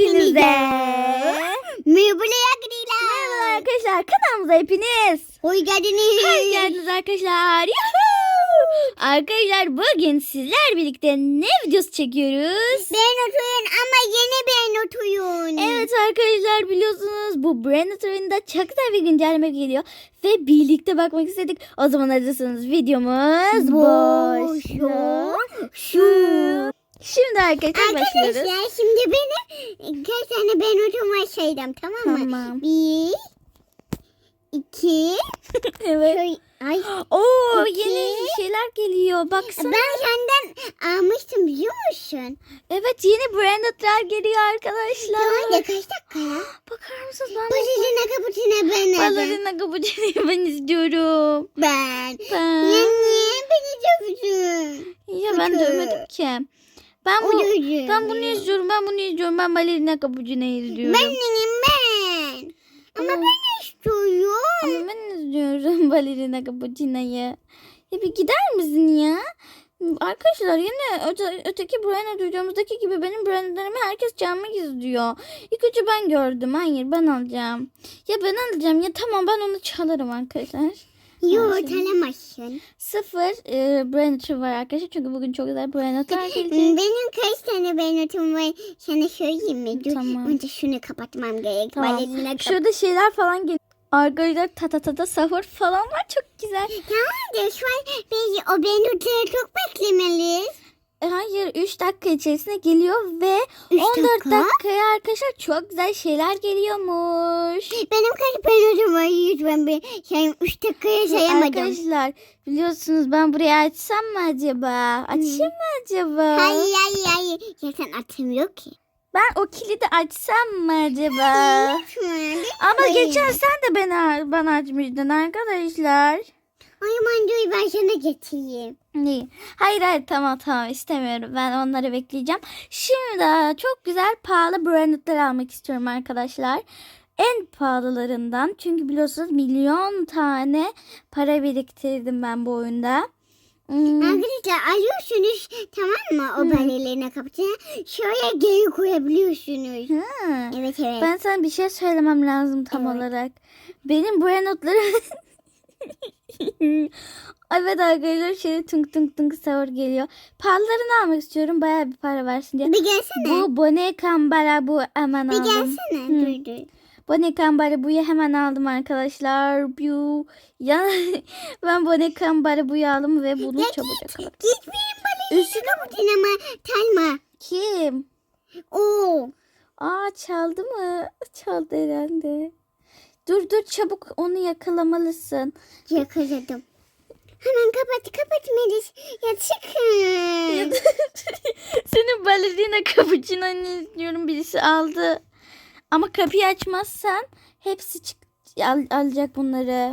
Hepinize Merhabalar arkadaşlar. merhaba arkadaşlar kanalımıza hepiniz. Hoş geldiniz. Hoş geldiniz arkadaşlar. Yahoo! Arkadaşlar bugün sizler birlikte ne videosu çekiyoruz? Ben ama yeni ben. Evet arkadaşlar biliyorsunuz bu Brand oyununda çok güzel bir güncelleme geliyor. Ve birlikte bakmak istedik. O zaman hazırsanız videomuz başlıyor. Şu. Şimdi arkadaşlar başlıyoruz. Arkadaşlar şimdi benim kaç tane ben oturma şeydim tamam mı? Tamam. Bir, iki, evet. şöyle- ay. Oo İki. yeni şeyler geliyor. Baksana. Ben senden almıştım biliyor musun? Evet yeni brandedler geliyor arkadaşlar. Tamam da kaç dakika ya? Bakar mısınız ben Ballerina kaputine ben aldım. Ballerina Cappuccino'yu ben istiyorum. Ben. Ben. Ya niye beni dövdün? Ya ben dövmedim ki. Ben O bu dövdü. ben bunu izliyorum. Ben bunu izliyorum. Ben Ballerina Cappuccino'yu izliyorum. Ben benim ben. Ama Ama- ben istiyorum. Ama ben izliyorum Ballerina Cappuccino'yu. Ya bir gider misin ya? Arkadaşlar yine öte, öteki Branded videomuzdaki gibi benim Branded'lerimi herkes canlı izliyor. İlk önce ben gördüm. Hayır ben alacağım. Ya ben alacağım. Ya tamam ben onu çalarım arkadaşlar. Yok tanımazsın. Sıfır e, Branded var arkadaşlar. Çünkü bugün çok güzel Branded'lar gelecek. Benim kaç tane beğenotum var sana söyleyeyim mi? Dur, Tamam. Önce şunu kapatmam gerek. Tamam. Kap- Şurada şeyler falan geliyor. Arkadaşlar ta ta ta ta sahur falan var. Çok güzel. Tamam da şu an biz o beğenotunu çok beklemeliyiz. E, Hayır 3 dakika içerisinde geliyor ve Üç 14 dakika? dakikaya arkadaşlar çok güzel şeyler geliyormuş. Benim kaç beğenotum var lütfen bir şey 3 dakikaya sayamadım. Arkadaşlar biliyorsunuz ben burayı açsam mı acaba? Açayım mı acaba? Hayır hayır hayır. Zaten atım yok ki. Ben o kilidi açsam mı acaba? Ama geçen sen de bana, bana açmıştın arkadaşlar. Dur ben sana getireyim. İyi. Hayır hayır tamam tamam istemiyorum. Ben onları bekleyeceğim. Şimdi de çok güzel pahalı brandedler almak istiyorum arkadaşlar. En pahalılarından. Çünkü biliyorsunuz milyon tane para biriktirdim ben bu oyunda. Hmm, Arkadaşlar alıyorsunuz tamam mı o ballerina kapısına şöyle geri koyabiliyorsunuz. ha. Evet evet. Ben sana bir şey söylemem lazım tam Evet. olarak. Benim brandedlerim... evet arkadaşlar şöyle tunk tunk tunk sahur geliyor. Pahalılarını almak istiyorum. Bayağı bir para versin diye. Bir gelsene. Bu Bone Kambara bu hemen bir aldım. gelsene. Hı. Dur dur. Bone Kambara buyu hemen aldım arkadaşlar. Bu ya ben Bone Kambara buyu aldım ve bunu Ya çabucak aldım. Git benim ballerina Üstüne kapısına ama talma. kim? Oo. Aa çaldı mı? Çaldı herhalde. Dur dur çabuk onu yakalamalısın. Yakaladım. Hemen kapat kapat Melis. Ya çıkın. Senin balerina cappuccino'nu istiyorum birisi aldı. Ama kapıyı açmazsan hepsi çık al- alacak bunları.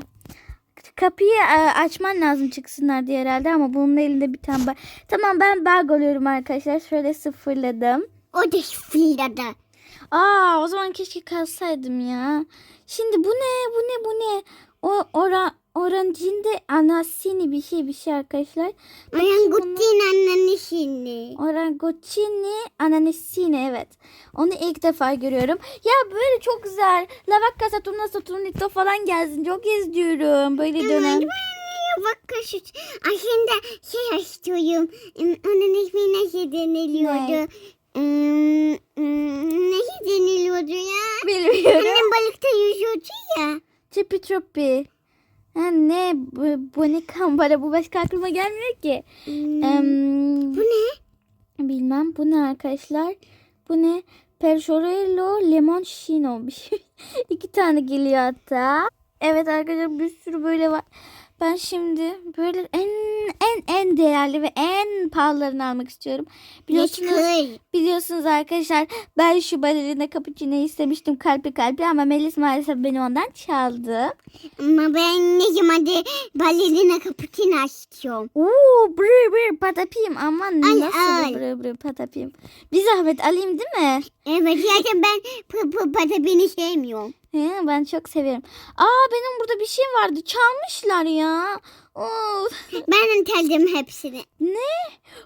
Kapıyı e, açman lazım çıksınlar diye herhalde ama bunun elinde bir tane var. Tamam ben bug oluyorum arkadaşlar. Şöyle sıfırladım. o da fırladı. Aa o zaman keşke kalsaydım ya. Şimdi bu ne bu ne bu ne? O ora orancinde anasini bir şey bir şey arkadaşlar. Orangutin annenin şimdi. Orangutini ananesine evet. Onu ilk defa görüyorum. Ya böyle çok güzel. Lavakka Saturna Saturnito falan gelsin. Çok izliyorum. Böyle dönem. Bak şu aslında şey istiyorum. Onun ismi nasıl deniliyordu? Hmm, hmm, Nasıl deniliyordu ya? Bilmiyorum. Annem balıkta yüzüyordu ya. Çipi çopi. Ha, ne? Bu, bu ne kambara? Bu başka aklıma gelmiyor ki. Hmm, Em, Bu ne? bilmem. Bu ne arkadaşlar? Bu ne? Perşorello lemon şino bir şey. İki tane geliyor hatta. Evet arkadaşlar bir sürü böyle var. Ben şimdi böyle en en en değerli ve en pahalılarını almak istiyorum. Biliyorsunuz biliyorsunuz arkadaşlar ben şu balerina cappuccino'yu istemiştim kalpli kalpli ama Melis maalesef beni ondan çaldı. Ama ben ne zamandır balerina kaputini istiyorum. Oo brr brr patapim aman Al, nasıl al. brr brr patapim. Bir zahmet alayım değil mi? Evet zaten ben pı pı pata beni sevmiyorum. Ben çok severim. Aa benim burada bir şey vardı. Çalmışlar ya. Of. Ben inteldim hepsini. Ne?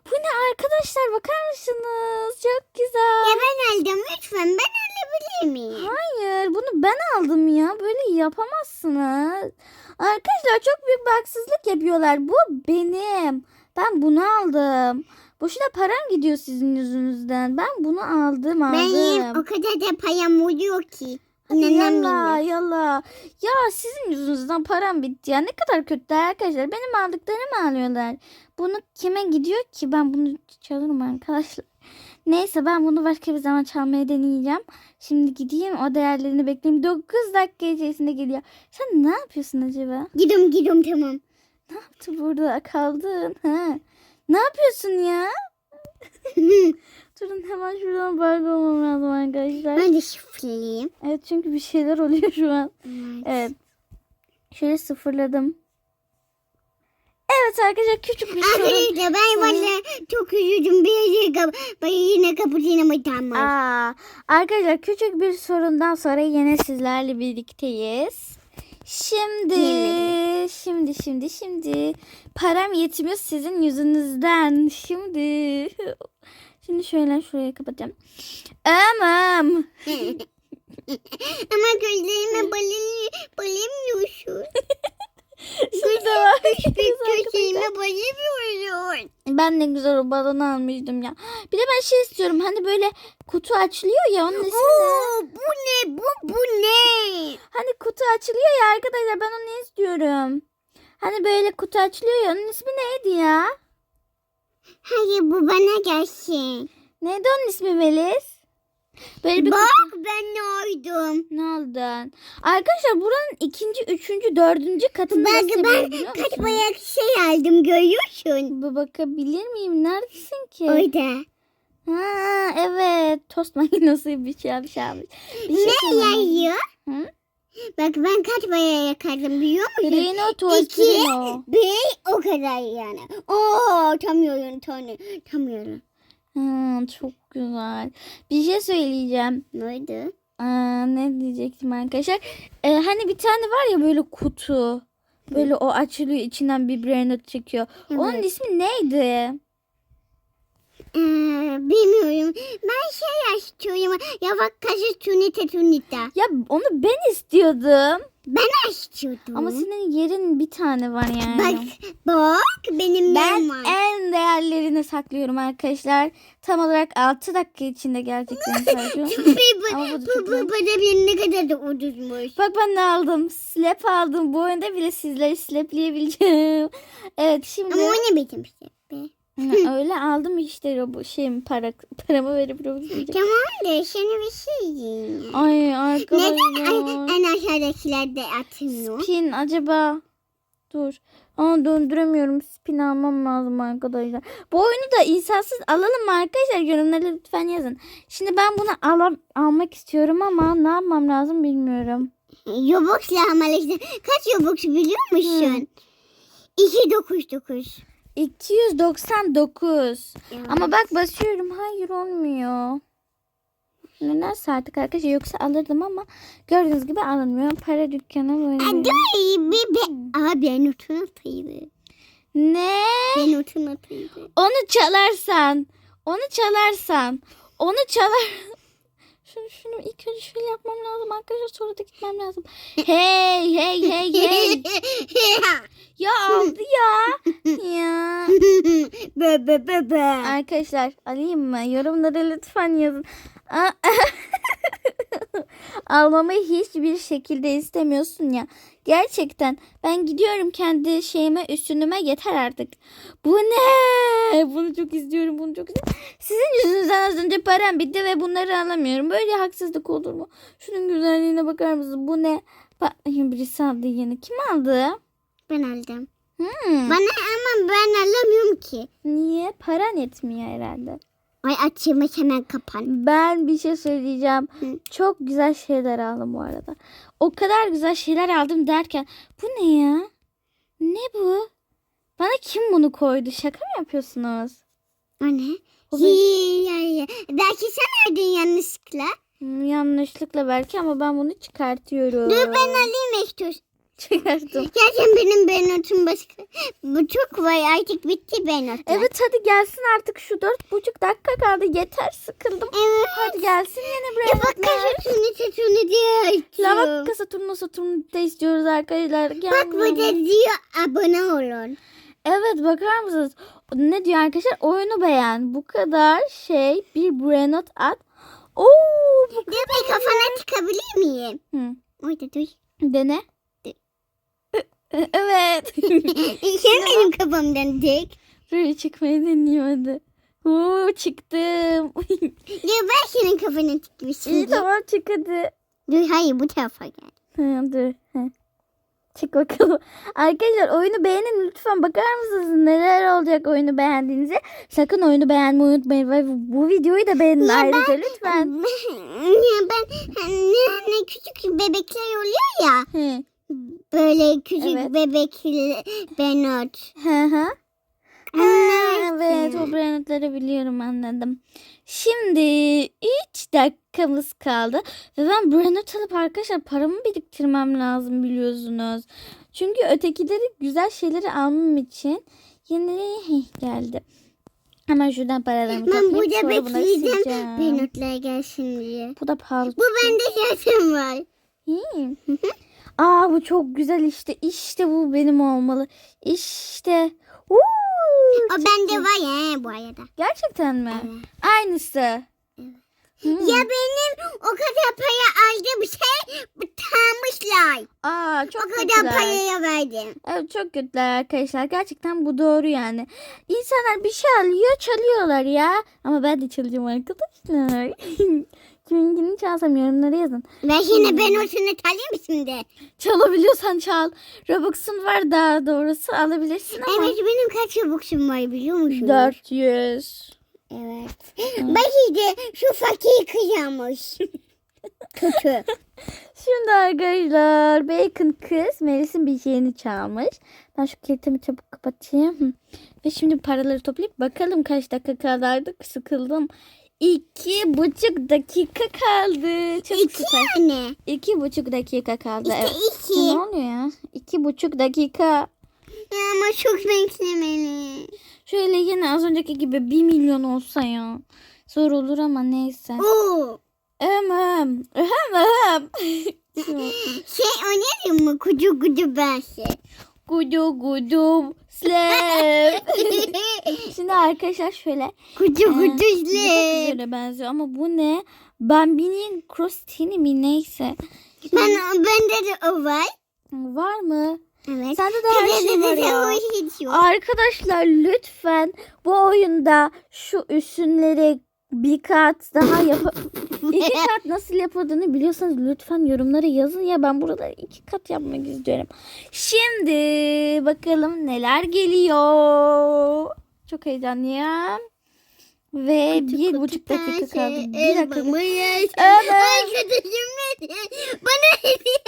Bu ne arkadaşlar bakar mısınız? Çok güzel. Ya ben aldım lütfen. Ben alabilir miyim? Hayır bunu ben aldım ya. Böyle yapamazsınız. Arkadaşlar çok büyük bir haksızlık yapıyorlar. Bu benim. Ben bunu aldım. Boşuna param gidiyor sizin yüzünüzden. Ben bunu aldım aldım. Benim o kadar da payam oluyor ki. Yalla İnanamıyorum. yalla. Ya sizin yüzünüzden param bitti ya. Ne kadar kötü arkadaşlar. Benim aldıklarımı alıyorlar. Bunu kime gidiyor ki? Ben bunu çalırım arkadaşlar. Neyse ben bunu başka bir zaman çalmaya deneyeceğim. Şimdi gideyim o değerlerini bekleyeyim. 9 dakika içerisinde geliyor. Sen ne yapıyorsun acaba? Gidiyorum gidiyorum tamam. Ne yaptı burada kaldın? Ha? Ne yapıyorsun ya? Durun hemen şuradan bargo olmam lazım arkadaşlar. ben de şifreliyim. Evet çünkü bir şeyler oluyor şu an. Evet. Şöyle sıfırladım. Evet arkadaşlar küçük bir sorun. Arkadaşlar ben valla çok üzüldüm. Bir ben yine kapatayım ama tamam. Aa, arkadaşlar küçük bir sorundan sonra yine sizlerle birlikteyiz. Şimdi, Yemedim. şimdi, şimdi, şimdi param yetmiyor sizin yüzünüzden. Şimdi, şimdi şöyle şuraya kapatacağım. Aman. ama gözlerime balım balamıyorsun. Şurada var. Gözlerime balamıyorsun. Ben ne güzel o balonu almıştım ya. Bir de ben şey istiyorum. Hani böyle kutu açılıyor ya onun ismi ne? Oo, bu ne bu bu ne? Hani kutu açılıyor ya arkadaşlar ben onu istiyorum. Hani böyle kutu açılıyor ya onun ismi neydi ya? Hayır bu bana gelsin. Neydi onun ismi Melis? Böyle bir Bak kutu. ben ne oydum. Ne oldu? Arkadaşlar buranın ikinci, üçüncü, dördüncü katında Bak nasıl ben kaç bayak şey aldım görüyorsun. Bir bakabilir miyim? Neredesin ki? Orada. Ha evet. Tost makinesi bir şey almış. Bir şey Ne yayıyor? Hı? Bak ben kaç bayak yakardım biliyor musun? Trino, tost, İki, bir o kadar yani. Oo tamıyorum tanı tamıyorum. Hmm, çok güzel. Bir şey söyleyeceğim. Ne oldu? Aa, ne diyecektim arkadaşlar? Ee, hani bir tane var ya böyle kutu. Böyle o açılıyor içinden bir brainot çıkıyor. Onun Evet. ismi neydi? Ee, bilmiyorum. Ben şey istiyorum. Ya bak kaşı tunita tunita. Ya onu ben istiyordum. Ben istiyordum. Ama senin yerin bir tane var yani. Bak bak benim ben var. en değerlerini saklıyorum arkadaşlar. Tam olarak 6 dakika içinde gerçekten saklıyorum. bu, Ama bu bu, bu, bu da bir ne kadar da ucuzmuş. Bak ben ne aldım? Slap aldım. Bu oyunda bile sizleri slapleyebileceğim. Evet şimdi Ama o ne benim şey öyle aldım işte bu şeyim para paramı verip Robux diyeceğim. Tamam da sana bir şey diyeyim. Ay Neden arkadaşlar. ay- en aşağıdakiler de atmıyor? Spin acaba dur. Ama döndüremiyorum. Spin almam lazım arkadaşlar. Bu oyunu da insansız alalım mı arkadaşlar? Yorumlara lütfen yazın. Şimdi ben bunu alam almak istiyorum ama ne yapmam lazım bilmiyorum. Yoboks'la hamalıştı. Kaç Yoboks biliyor musun? 299. 299. Ama bak basıyorum. Hayır olmuyor. Nedense artık arkadaşlar yoksa alırdım ama gördüğünüz gibi alınmıyor. Para dükkanı böyle. Be. Aa ben notunu ataydı. Ne? Ben notunu ataydı. Onu çalarsan. Onu çalarsan. Onu çalar. Şunu şunu ilk önce şöyle yapmam lazım arkadaşlar sonra da gitmem lazım. Hey hey hey hey. Ya aldı ya. Ya. be be be be. Arkadaşlar alayım mı? Yorumlara lütfen yazın. Almamı hiçbir şekilde istemiyorsun ya. Gerçekten ben gidiyorum kendi şeyime üstünüme yeter artık. Bu ne? Bunu çok istiyorum bunu çok istiyorum. Sizin yüzünüzden az önce param bitti ve bunları alamıyorum. Böyle haksızlık olur mu? Şunun güzelliğine bakar mısınız? Bu ne? Bak birisi aldı yeni. Kim aldı? Ben aldım. Hmm. Bana ama ben alamıyorum ki. Niye? Paran yetmiyor herhalde. Ay açayım hemen kapan. Ben bir şey söyleyeceğim. Hı. Çok güzel şeyler aldım bu arada. O kadar güzel şeyler aldım derken bu ne ya? Ne bu? Bana kim bunu koydu? Şaka mı yapıyorsunuz? O ne? O ya. Belki sen aldın yanlışlıkla. Yanlışlıkla belki ama ben bunu çıkartıyorum. Dur ben alayım Ektos. Çıkarttım. Gerçekten benim benotum başka. Bu çok var artık bitti benot. Evet hadi gelsin artık şu dört buçuk dakika kaldı. Yeter sıkıldım. Evet. Hadi gelsin yeni Yavak brandler. kaşı tunite tunite Lava açtım. kasa turnu saturnu da istiyoruz arkadaşlar. Bak burada diyor abone olun. Evet bakar mısınız? Ne diyor arkadaşlar? Oyunu beğen. Bu kadar şey bir brand at. Oo bu Dur bir kafana çıkabilir miyim? Hı. Orada dur. Dene. evet. Sen benim kafamdan dik. Böyle çıkmayı deniyor hadi. Oo çıktım. Ya ben senin kafana çıkmışım. İyi tamam çık hadi. Dur hayır bu tarafa gel. Ha, dur. Ha. Çık bakalım. Arkadaşlar oyunu beğenin lütfen. Bakar mısınız neler olacak oyunu beğendiğinize. Sakın oyunu beğenmeyi unutmayın. Ve bu videoyu da beğenin Ya ayrıca lütfen. ya ben ne, ne küçük bebekler oluyor ya. Hı. Böyle küçük Evet. bebek benot. Hı hı. Onlar Evet o brandları biliyorum anladım. Şimdi 3 dakikamız kaldı. Ve ben brand alıp arkadaşlar paramı biriktirmem lazım biliyorsunuz. Çünkü ötekileri güzel şeyleri almam için yeni geldi. Hemen şuradan paralarımı Ben toplayıp burada sonra bekleyeceğim benotlar gelsin diye. Bu da pahalı. Bu bende zaten var. İyi. Aa bu çok güzel işte. İşte bu benim olmalı. İşte. Uuu, O bende var ya bu arada. Gerçekten mi? Evet. Aynısı. Hmm. Ya benim o kadar para aldığım şey tanmışlar. Aa çok O kadar kötüler. paraya verdim. Evet çok kötüler arkadaşlar. Gerçekten bu doğru yani. İnsanlar bir şey alıyor çalıyorlar ya. Ama ben de çalacağım arkadaşlar. Kiminkini çalsam yorumlara yazın. Ben yine ben o sene alayım şimdi. Çalabiliyorsan çal. Robux'un var daha doğrusu alabilirsin ama. Evet benim kaç çabuksun var biliyor musun? 400. Evet. Belki de şu fakir kıyamış. Kötü. Şimdi arkadaşlar Bacon kız Melis'in bir şeyini çalmış. Ben şu kilitimi çabuk kapatayım. Ve şimdi paraları toplayıp bakalım kaç dakika kaldı. Sıkıldım. İki buçuk dakika kaldı. Çok İki süper. tane. İki buçuk dakika kaldı. İşte evet. iki. Ne oluyor ya? İki buçuk dakika. Ya ama çok beklemeli. Şöyle yine az önceki gibi bir milyon olsa ya. Zor olur ama neyse. Oo. Ömüm. Öhem öhem. Şey oynayalım mı? Kucu kucu bense. Gudu gudu slap. Şimdi arkadaşlar şöyle. bu çok izle. güzele benziyor ama bu ne? Bambi'nin cross tini mi neyse. Ben, bende de o var. Var mı? Evet. Sende de her şey var ya. Arkadaşlar lütfen bu oyunda şu üstünleri bir kat daha yap iki kat nasıl yapıldığını biliyorsanız lütfen yorumlara yazın ya ben buraları iki kat yapmak istiyorum. Şimdi bakalım neler geliyor. Çok heyecanlıyım. Ve bir buçuk dakika kaldı. Bir dakika. Evet. Bana hediye.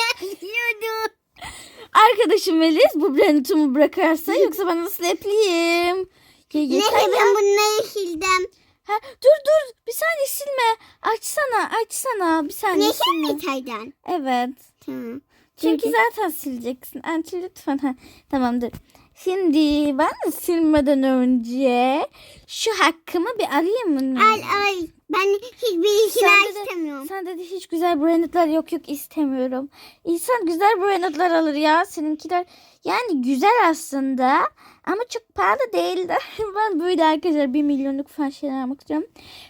Arkadaşım Melis bu brandumu bırakarsa yoksa ben nasıl epleyeyim? Ya yeter ya. ben bunları sildim. Ha, dur dur bir saniye silme. Açsana açsana bir saniye Ne silme. sen mi çaydan? Evet. Tamam. Çünkü zaten sileceksin. Anti lütfen. Ha, tamam dur. Şimdi ben de silmeden önce şu hakkımı bir alayım mı? Al al. Ben hiçbir Sende de- istemiyorum. Sende de hiç güzel brandedler yok yok istemiyorum. İnsan güzel brandedler alır ya. Seninkiler yani güzel aslında ama çok pahalı değil de. Ben böyle arkadaşlar 1 milyonluk falan şeyler almak istiyorum.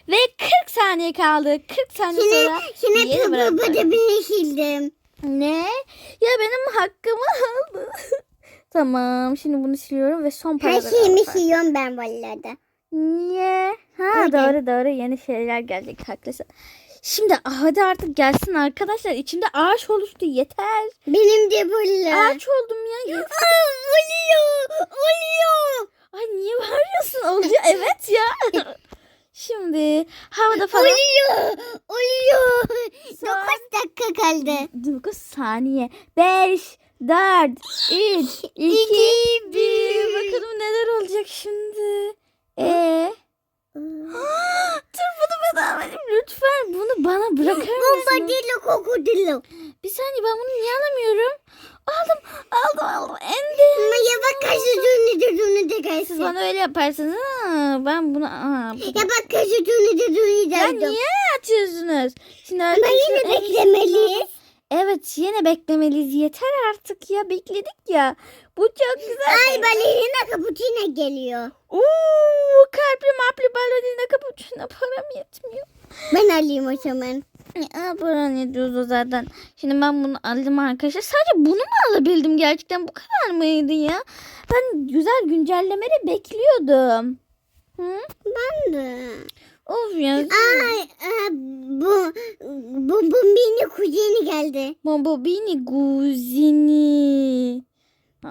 Ve 40 saniye kaldı. 40 saniye Şimdi, sonra yeni pıpı brandler. pıpı bir sildim. Ne? Ya benim hakkımı aldı. tamam şimdi bunu siliyorum ve son Her paraları şeyimi alacağım. siliyorum ben vallahi. Niye? Ha Öyle. doğru doğru yeni şeyler gelecek haklısın. Şimdi hadi artık gelsin arkadaşlar. İçimde ağaç oluştu yeter. Benim de böyle. Ağaç oldum ya. yeter. Aa, oluyor. Oluyor. Ay niye bağırıyorsun? Oluyor evet ya. Şimdi havada falan Oluyor. Oluyor. Son- 9 dakika kaldı. 9 saniye. 5, 4, 3, 2, 1. Bakalım neler olacak şimdi. Ee? Dur bunu ben alayım lütfen. Bunu bana bırakır mısın? Bombadillo krokodillo. Bir saniye ben bunu niye alamıyorum? Aldım aldım aldım. Endim. Ama yavak kaşı tüneti tüneti Siz gelsin. bana öyle yaparsınız. Ha, ben bunu... Aa, bu- Yavak kaşı tüneti tüneti ya niye atıyorsunuz? Şimdi Ama arkadaşlar yine beklemeliyiz. Evet yine beklemeliyiz. Yeter artık ya bekledik ya. Bu çok güzel. Ay balerina cappuccino geliyor. Uuu kalpli mapli balerina kapuçuna param yetmiyor. Ben alayım o zaman. Ya paran yetiyordu zaten. Şimdi ben bunu aldım arkadaşlar. Sadece bunu mu alabildim gerçekten? Bu kadar mıydı ya? Ben güzel güncellemeleri bekliyordum. Hı? Ben de. Of ya. Ay geldi. Bobini Guzini.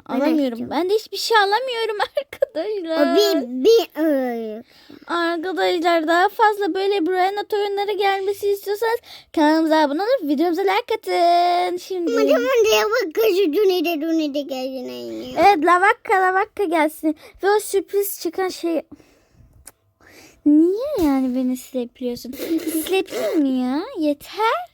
Alamıyorum. Ben de hiçbir şey alamıyorum arkadaşlar. bir bir. Arkadaşlar daha fazla böyle Brainot oyunları gelmesi istiyorsanız kanalımıza abone olup videomuza like atın. Şimdi. Evet lavakka lavakka gelsin. Ve o sürpriz çıkan şey... Niye yani beni slepliyorsun? Slepleyeyim mi ya? Yeter.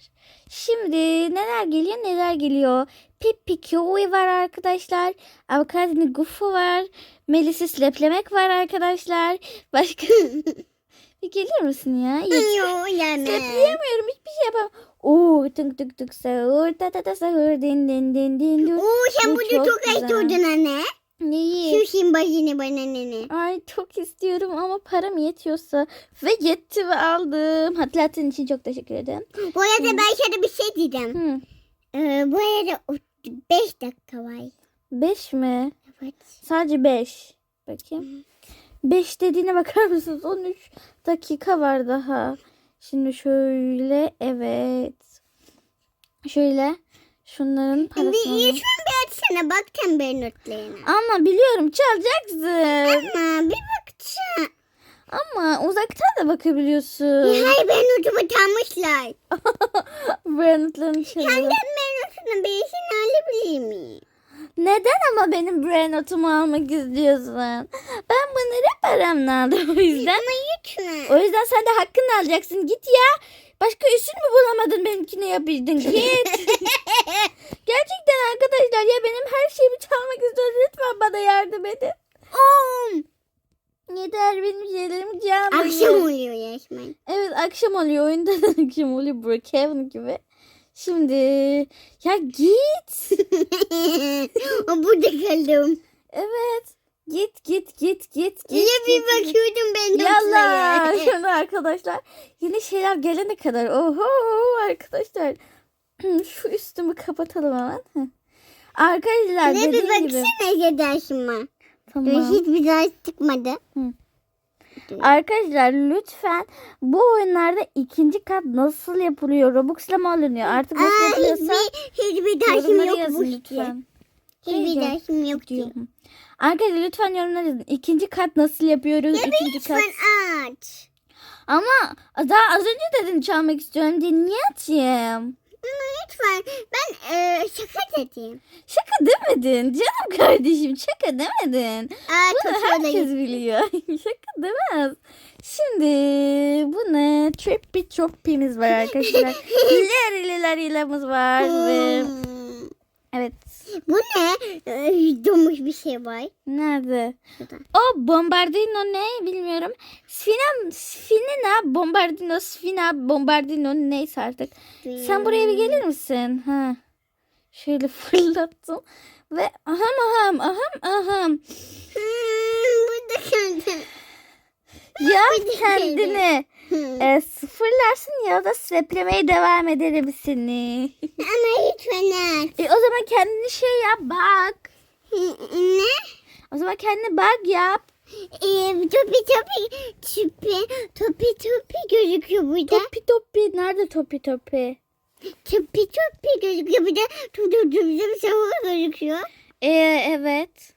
Şimdi neler geliyor neler geliyor. Pippi Kiwi var arkadaşlar. Avokadini Gufu var. Melis'i sleplemek var arkadaşlar. Başka... Bir gelir misin ya? Yok yani. Slepleyemiyorum hiçbir şey yapamam. Oo tık tık tık sahur ta ta ta sahur din din din din. Oo sen Bu bunu çok çok istiyordun anne. Neyi? Şu şimbacını bana nene. Ay çok istiyorum ama param yetiyorsa ve yetti ve aldım. Hatırlattığın için çok teşekkür ederim. Bu arada ben sana bir şey diyeceğim. Hı. Ee, bu arada 5 dakika var. Beş mi? Evet. Sadece beş. Bakayım. Beş dediğine bakar mısınız? 13 dakika var daha. Şimdi şöyle evet. Şöyle şunların parasını. bir açsana bak tembel notlarına. Ama biliyorum çalacaksın. Ama bir baksana. Ama uzaktan da bakabiliyorsun. Hayır ben notumu tanmışlar. Brandon'ların Senden çalıyor. notunu bir işini alabilir miyim? Neden ama benim brain notumu almak istiyorsun? Ben bunları paramla aldım o yüzden. Ama lütfen. O yüzden sen de hakkını alacaksın. Git ya. Başka üstün mü bulamadın benimkine yapıyordun? Git. Gerçekten arkadaşlar ya benim her şeyimi çalmak istiyor. Lütfen bana yardım edin. Om. Yeter benim şeylerimi çalmayın. Akşam oluyor resmen. Evet akşam oluyor. Oyunda da akşam oluyor. Brookhaven gibi. Şimdi ya git. burada kaldım. Evet. Git git git git git. Niye bir git, bakıyordum ben Yallah. notlara? Şimdi arkadaşlar yeni şeyler gelene kadar. Oho arkadaşlar. Şu üstümü kapatalım hemen. Arkadaşlar Ne bir baksana Gedaşıma. Tamam. Hiçbir daha çıkmadı. Arkadaşlar lütfen bu oyunlarda ikinci kat nasıl yapılıyor? Robux'la mı alınıyor? Artık nasıl Aa, yapılıyorsa hiçbir, hiçbir dersim yok bu lütfen. Hiçbir dersim yok diyor. diyorum. Arkadaşlar lütfen yorumlara yazın. İkinci kat nasıl yapıyoruz? İkinci kat. Aç. Ama daha az önce dedin çalmak istiyorum diye niye atayım? Ama lütfen ben e, şaka dedim. Şaka demedin canım kardeşim şaka demedin. Aa, Bunu herkes biliyor. şaka demez. Şimdi bu ne? Trippy Troppy'miz var arkadaşlar. Leri Leri'miz var ve Hmm. Evet. Bu ne? Ee, Donmuş bir şey var. Nerede? Şurada. O Bombardino ne bilmiyorum. Sfina, Sfinina, Bombardino, Sfina, Bombardino neyse artık. Sen buraya bir gelir misin? Ha. Şöyle fırlattım. Ve aham aham aham aham. Hmm, burada kaldım. Ya Bir de kendini. E, sıfırlarsın ya da swaplemeye devam ederim seni. Ama lütfen aç. E, o zaman kendini şey yap bak. Ne? O zaman kendine bug yap. Ee, topi topi topi topi topi gözüküyor burada. Topi topi. Nerede topi topi? Topi topi gözüküyor burada. Tup tup tup gözüküyor. Ee, evet.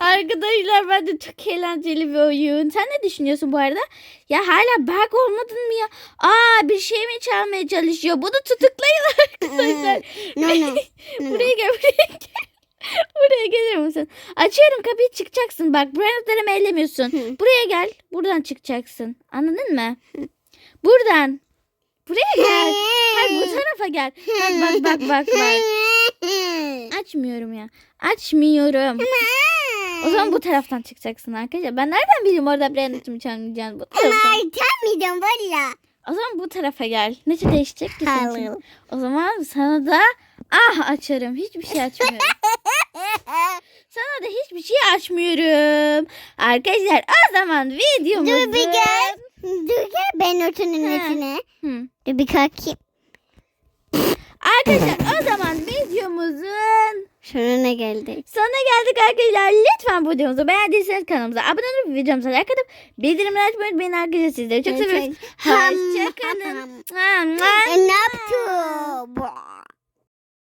Arkadaşlar bence çok eğlenceli bir oyun. Sen ne düşünüyorsun bu arada? Ya hala bug olmadın mı ya? Aa bir şey mi çalmaya çalışıyor? Bunu tutuklayın arkadaşlar. No. buraya gel buraya gel. Buraya gelir misin? Açıyorum kapıyı çıkacaksın. Bak brandlarımı ellemiyorsun. Hı. Buraya gel. Buradan çıkacaksın. Anladın mı? Buradan. Buraya gel. Hayır bu tarafa gel. Bak bak bak bak bak. Açmıyorum ya. Açmıyorum. O zaman bu taraftan çıkacaksın arkadaşlar. Ben nereden bileyim orada Brandon'cığım çalmayacağını bu Ama taraftan. açamayacağım valla. O zaman bu tarafa gel. Ne değişecek ki senin. O zaman sana da ah açarım. Hiçbir şey açmıyorum. Sana da hiçbir şey açmıyorum. Arkadaşlar o zaman videomuzu... Dur bir gel. Dur gel ben otunun. Hı. Dur bir kalkayım. Arkadaşlar o zaman videomuzun Sonuna geldik. sonuna geldik arkadaşlar. Lütfen bu videomuzu beğendiyseniz kanalımıza abone olup videomuza like atıp bildirimleri açmayı unutmayın arkadaşlar. Sizleri çok seviyoruz. Hoşçakalın. Ne yaptın?